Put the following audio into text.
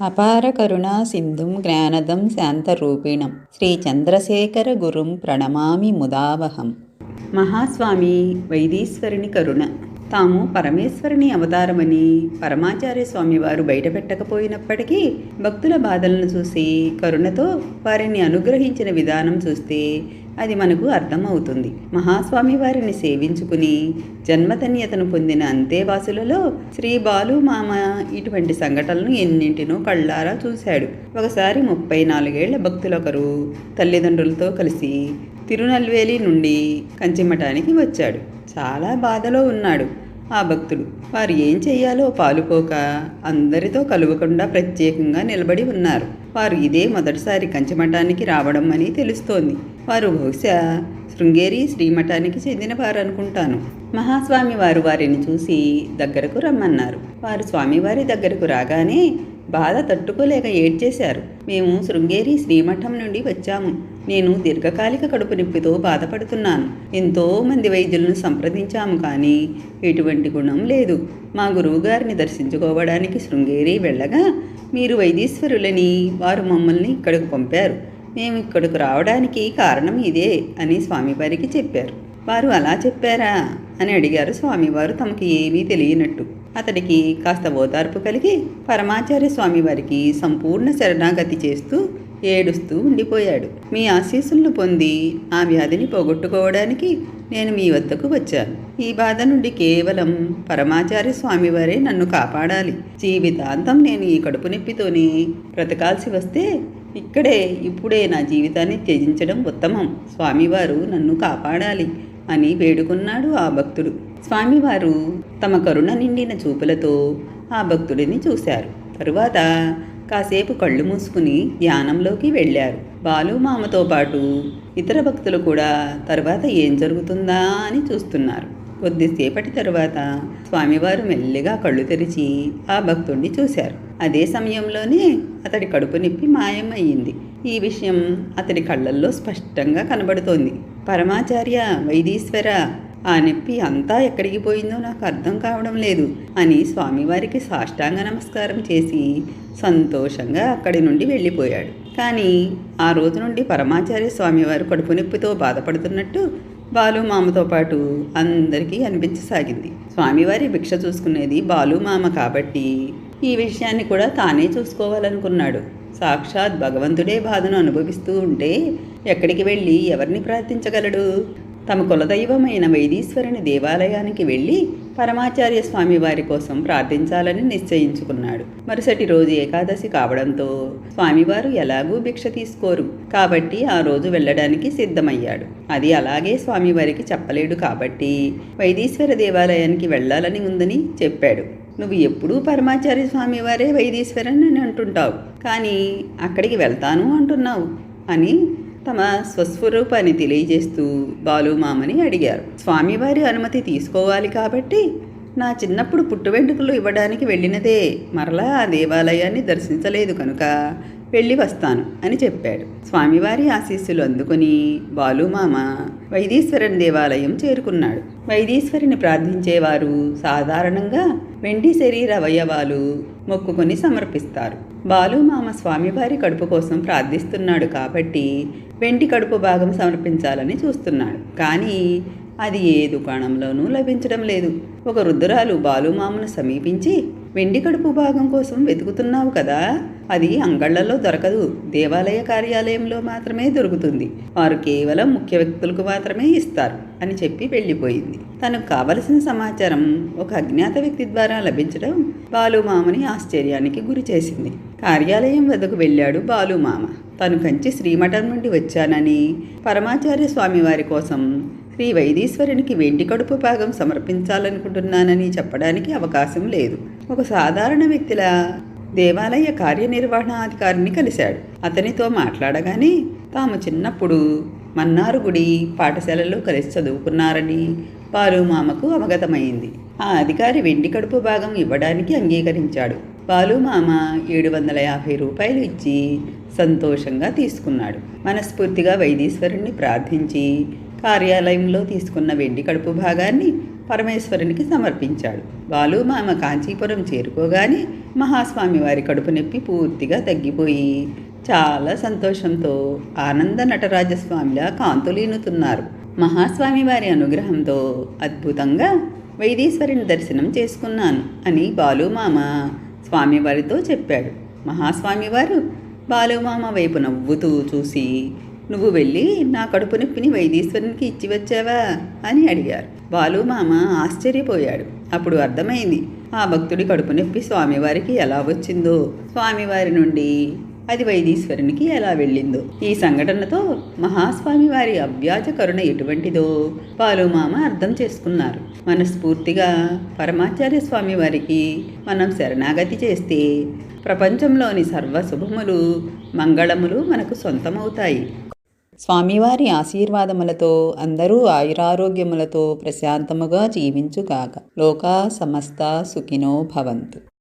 అపార కరుణా సింధుం జ్ఞానదం శాంతరూపిణం. శ్రీ చంద్రశేఖర గురుం ప్రణమామి ముదావహం. మహాస్వామి వైదీశ్వరుని కరుణ. తాము పరమేశ్వరుని అవతారమని పరమాచార్య స్వామి వారు బయటపెట్టకపోయినప్పటికీ భక్తుల బాధలను చూసి కరుణతో వారిని అనుగ్రహించిన విధానం చూస్తే అది మనకు అర్థమవుతుంది. మహాస్వామి వారిని సేవించుకుని జన్మధన్యతను పొందిన అంతేవాసులలో శ్రీ బాలు మామ ఇటువంటి సంఘటనలను ఎన్నింటినో కళ్ళారా చూశాడు. ఒకసారి ముప్పై నాలుగేళ్ళ భక్తులొకరు తల్లిదండ్రులతో కలిసి తిరునల్వేలి నుండి కంచిమఠానికి వచ్చాడు. చాలా బాధలో ఉన్నాడు. ఆ భక్తుడు. వారు ఏం చెయ్యాలో పాలుపోక అందరితో కలువకుండా ప్రత్యేకంగా నిలబడి ఉన్నారు. వారు ఇదే మొదటిసారి కంచిమఠానికి రావడం అని తెలుస్తోంది. వారు బహుశా శృంగేరి శ్రీమఠానికి చెందిన అనుకుంటాను. మహాస్వామి వారు వారిని చూసి దగ్గరకు రమ్మన్నారు. వారు స్వామివారి దగ్గరకు రాగానే బాధ తట్టుకోలేక ఏడ్చేశారు. మేము శృంగేరి శ్రీమఠం నుండి వచ్చాము. నేను దీర్ఘకాలిక కడుపు నొప్పితో బాధపడుతున్నాను. ఎంతోమంది వైద్యులను సంప్రదించాము కానీ ఎటువంటి గుణం లేదు. మా గురువుగారిని దర్శించుకోవడానికి శృంగేరి వెళ్ళగా మీరు వైదీశ్వరులని వారు మమ్మల్ని ఇక్కడికి పంపారు. మేము ఇక్కడికి రావడానికి కారణం ఇదే అని స్వామివారికి చెప్పారు. వారు అలా చెప్పారా? అని అడిగారు స్వామివారు తమకు ఏమీ తెలియనట్టు. అతడికి కాస్త ఓదార్పు కలిగి పరమాచార్య స్వామివారికి సంపూర్ణ శరణాగతి చేస్తూ ఏడుస్తూ ఉండిపోయాడు. మీ ఆశీస్సులను పొంది ఆ వ్యాధిని పోగొట్టుకోవడానికి నేను మీ వద్దకు వచ్చాను. ఈ బాధ నుండి కేవలం పరమాచార్య స్వామివారే నన్ను కాపాడాలి. జీవితాంతం నేను ఈ కడుపు నొప్పితోనే బ్రతకాల్సి వస్తే ఇక్కడే ఇప్పుడే నా జీవితాన్ని త్యజించడం ఉత్తమం. స్వామివారు నన్ను కాపాడాలి అని వేడుకున్నాడు ఆ భక్తుడు. స్వామివారు తమ కరుణ నిండిన చూపులతో ఆ భక్తుడిని చూశారు. తరువాత కాసేపు కళ్ళు మూసుకుని ధ్యానంలోకి వెళ్ళారు. బాలు మామతో పాటు ఇతర భక్తులు కూడా తర్వాత ఏం జరుగుతుందా అని చూస్తున్నారు. కొద్దిసేపటి తరువాత స్వామివారు మెల్లిగా కళ్ళు తెరిచి ఆ భక్తుడిని చూశారు. అదే సమయంలోనే అతడి కడుపు నొప్పి మాయమయ్యింది. ఈ విషయం అతడి కళ్ళల్లో స్పష్టంగా కనబడుతోంది. పరమాచార్య వైదీశ్వర ఆ నొప్పి అంతా ఎక్కడికి పోయిందో నాకు అర్థం కావడం లేదు అని స్వామివారికి సాష్టాంగ నమస్కారం చేసి సంతోషంగా అక్కడి నుండి వెళ్ళిపోయాడు. కానీ ఆ రోజు నుండి పరమాచార్య స్వామివారు కడుపు నొప్పితో బాధపడుతున్నట్టు బాలు మామతో పాటు అందరికీ అనిపించసాగింది. స్వామివారి భిక్ష చూసుకునేది బాలు మామ కాబట్టి ఈ విషయాన్ని కూడా తానే చూసుకోవాలనుకున్నాడు. సాక్షాత్ భగవంతుడే బాధను అనుభవిస్తూ ఉంటే ఎక్కడికి వెళ్ళి ఎవరిని ప్రార్థించగలడు? తమ కులదైవమైన వైదీశ్వరుని దేవాలయానికి వెళ్ళి పరమాచార్య స్వామి వారి కోసం ప్రార్థించాలని నిశ్చయించుకున్నాడు. మరుసటి రోజు ఏకాదశి కావడంతో స్వామివారు ఎలాగూ భిక్ష తీసుకోరు. కాబట్టి ఆ రోజు వెళ్ళడానికి సిద్ధమయ్యాడు. అది అలాగే స్వామివారికి చెప్పలేడు కాబట్టి వైదీశ్వర దేవాలయానికి వెళ్ళాలని ఉందని చెప్పాడు. నువ్వు ఎప్పుడూ పరమాచార్య స్వామి వారే వైదీశ్వరన్ అని అంటుంటావు. కానీ అక్కడికి వెళ్తాను అంటున్నావు అని తమ స్వస్వరూపాన్ని తెలియజేస్తూ బాలుమామని అడిగారు. స్వామివారి అనుమతి తీసుకోవాలి కాబట్టి నా చిన్నప్పుడు పుట్టు వెంట్రుకలు ఇవ్వడానికి వెళ్ళినదే. మరలా ఆ దేవాలయాన్ని దర్శించలేదు కనుక వెళ్ళి వస్తాను అని చెప్పాడు. స్వామివారి ఆశీస్సులు అందుకుని బాలుమామ వైదీశ్వరుని దేవాలయం చేరుకున్నాడు. వైదీశ్వరిని ప్రార్థించేవారు సాధారణంగా వెండి శరీర అవయవాలు మొక్కుకొని సమర్పిస్తారు. బాలుమామ స్వామివారి కడుపు కోసం ప్రార్థిస్తున్నాడు కాబట్టి వెండి కడుపు భాగం సమర్పించాలని చూస్తున్నాడు. కానీ అది ఏ దుకాణంలోనూ లభించడం లేదు. ఒక రుద్రాలు బాలుమామను సమీపించి వెండి కడుపు భాగం కోసం వెతుకుతున్నావు కదా? అది అంగళ్ళలో దొరకదు. దేవాలయ కార్యాలయంలో మాత్రమే దొరుకుతుంది. వారు కేవలం ముఖ్య వ్యక్తులకు మాత్రమే ఇస్తారు అని చెప్పి వెళ్ళిపోయింది. తనకు కావలసిన సమాచారం ఒక అజ్ఞాత వ్యక్తి ద్వారా లభించడం బాలుమామని ఆశ్చర్యానికి గురి చేసింది. కార్యాలయం వద్దకు వెళ్ళాడు బాలుమామ. తను కంచి శ్రీమఠం నుండి వచ్చానని పరమాచార్య స్వామి వారి కోసం శ్రీ వైదీశ్వరునికి వెండి కడుపు భాగం సమర్పించాలనుకుంటున్నానని చెప్పడానికి అవకాశం లేదు. ఒక సాధారణ వ్యక్తిలా దేవాలయ కార్యనిర్వహణాధికారిని కలిశాడు. అతనితో మాట్లాడగానే తాము చిన్నప్పుడు మన్నారు గుడి పాఠశాలలో కలిసి చదువుకున్నారని బాలుమామకు అవగతమైంది. ఆ అధికారి వెండి కడుపు భాగం ఇవ్వడానికి అంగీకరించాడు. బాలుమామ ఏడు వందల యాభై రూపాయలు ఇచ్చి సంతోషంగా తీసుకున్నాడు. మనస్ఫూర్తిగా వైదీశ్వరుణ్ణి ప్రార్థించి కార్యాలయంలో తీసుకున్న వెండి కడుపు భాగాన్ని పరమేశ్వరునికి సమర్పించాడు. బాలుమామ కాంచీపురం చేరుకోగానే మహాస్వామి వారి కడుపు నొప్పి పూర్తిగా తగ్గిపోయి చాలా సంతోషంతో ఆనంద నటరాజస్వామిలా కాంతులీనుతున్నారు. మహాస్వామి వారి అనుగ్రహంతో అద్భుతంగా వైదీశ్వరుని దర్శనం చేసుకున్నాను అని బాలుమామ స్వామివారితో చెప్పాడు. మహాస్వామివారు బాలుమామ వైపు నవ్వుతూ చూసి నువ్వు వెళ్ళి నా కడుపు నొప్పిని వైదీశ్వరునికి ఇచ్చి వచ్చావా? అని అడిగారు. బాలుమామ ఆశ్చర్యపోయాడు. అప్పుడు అర్థమైంది. ఆ భక్తుడి కడుపు నొప్పి స్వామివారికి ఎలా వచ్చిందో? స్వామివారి నుండి అది వైదీశ్వరునికి ఎలా వెళ్ళిందో? ఈ సంఘటనతో మహాస్వామి వారి అవ్యాజ కరుణ ఎటువంటిదో బాలుమామ అర్థం చేసుకున్నారు. మనస్ఫూర్తిగా పరమాచార్య స్వామి వారికి మనం శరణాగతి చేస్తే ప్రపంచంలోని సర్వ శుభములు మంగళములు మనకు సొంతమవుతాయి. స్వామివారి ఆశీర్వాదములతో అందరూ ఆయురారోగ్యములతో ప్రశాంతముగా జీవించుగాక. లోకా సమస్త సుఖినో భవంతు.